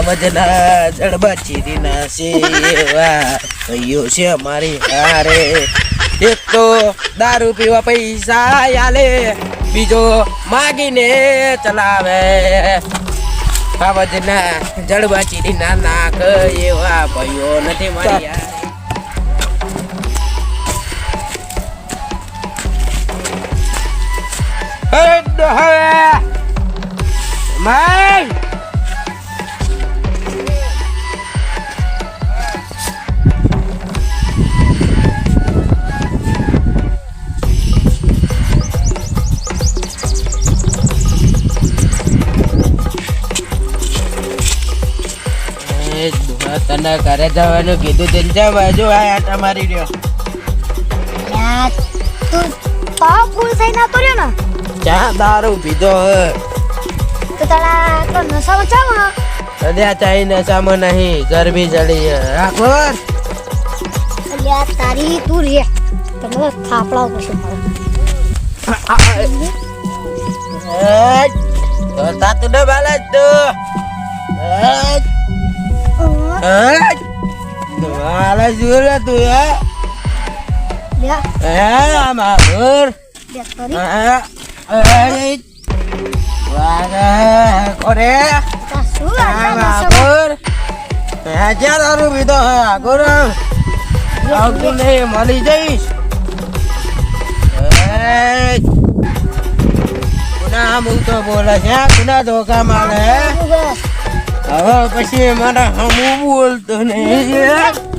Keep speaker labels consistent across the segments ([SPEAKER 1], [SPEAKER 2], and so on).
[SPEAKER 1] વજના જડબા ચીરીના સેવા. ભાઈઓ છે મારી હારે? એક તો દારૂ પીવા પૈસા આલે બીજો માગીને ચલાવે. આ વજના જડબા ચીરીના નાક એવા ભાઈઓ નથી મારી હારે. તને ઘરે જવાનું કીધું તેમ જા બાજુ આ આટા મારી રહ્યો.
[SPEAKER 2] તું પાવ ફૂલ થઈ ના કર્યો ને?
[SPEAKER 1] ચા દારૂ પીધો હે
[SPEAKER 2] તો તારા તો નશામાં ચાવ
[SPEAKER 1] સદ્યા ચાઈને સામો નહીં ગરમી હે. રાખો
[SPEAKER 2] અલ્યા તારી તું રે. તો મને થાપડાવ પડશે મારે
[SPEAKER 1] તો તાતું ને બાલા હેટ. તું. હાલે જોલે તું હે
[SPEAKER 2] લે
[SPEAKER 1] હે મામુર
[SPEAKER 2] લે તારી
[SPEAKER 1] હે આગળ નહીં મળી જઈશ હે કુના હું તો બોલે છે કુના ધોકા મારે હવે પછી મારા હમું બોલતો નહીં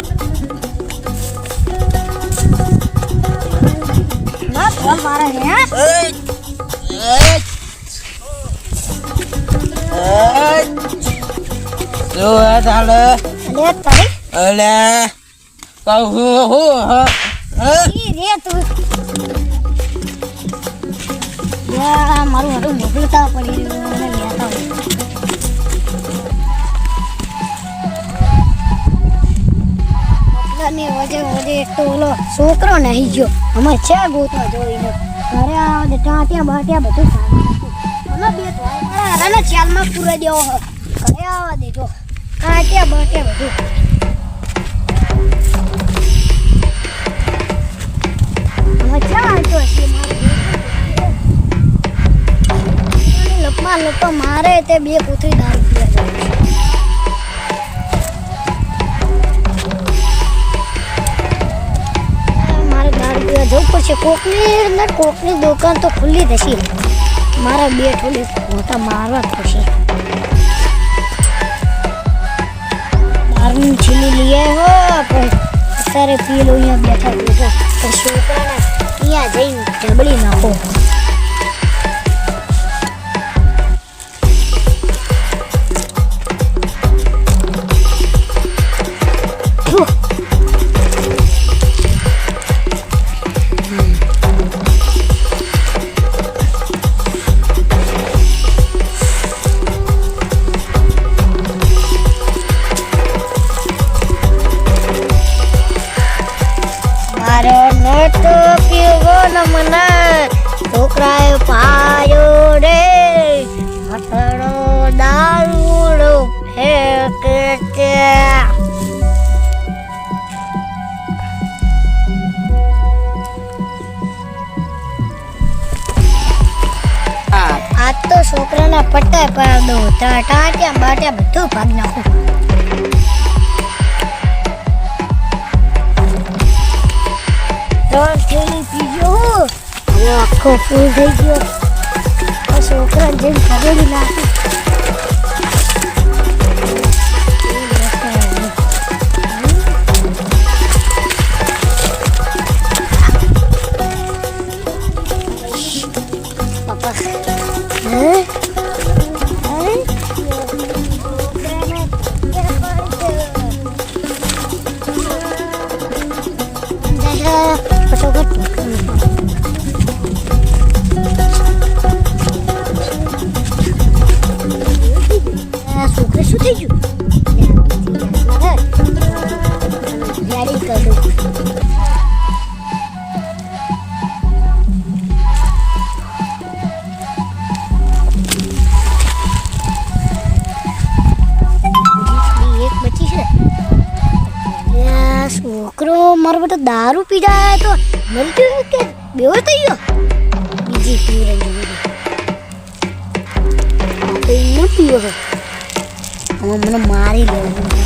[SPEAKER 2] મારું મોકલતા પડી વજે એક તો ઓલો છોકરો નહીં ગયો. અમે છે ગોતવા જોઈને. ઘરે આવે ટાંટિયા બાટિયા બધું અમે બે રને ચાલમાં પૂરા દેવો હ ઘરે આવવા દેજો. ટાંટિયા બાટિયા બધું. અમે ચા આવતો હશે મારે લપમાં લપા મારે તે બે કૂતરી દારૂ. પીવા કોકની અંદર કોકની દુકાન તો ખુલ્લી થશે મારા બે થોડી મોટા મારવા થશે. દારૂની છીલી લઈ આવ્યો પણ અત્યારે પીલો અહીંયા બેઠા બેઠા. પણ છોકરાને અહીંયા જઈને ઢબડી નાખો. છોકરાના પટ્ટા પાડ દઉં ટાટ્યા બાટિયા બધું ભાગ નાખું. ત્રણ થેલી પીજો. આખો ફૂલ થઈ ગયો. છોકરાને જેમ ખબર નાખી પટો કરતું છોકરે શું થઈ ગયું મારો બેટો દારૂ પી જાય તો મરી ગયો કે બેવો થઈ ગયો. બીજી પી રહી છે પીવો મને મારી લેવું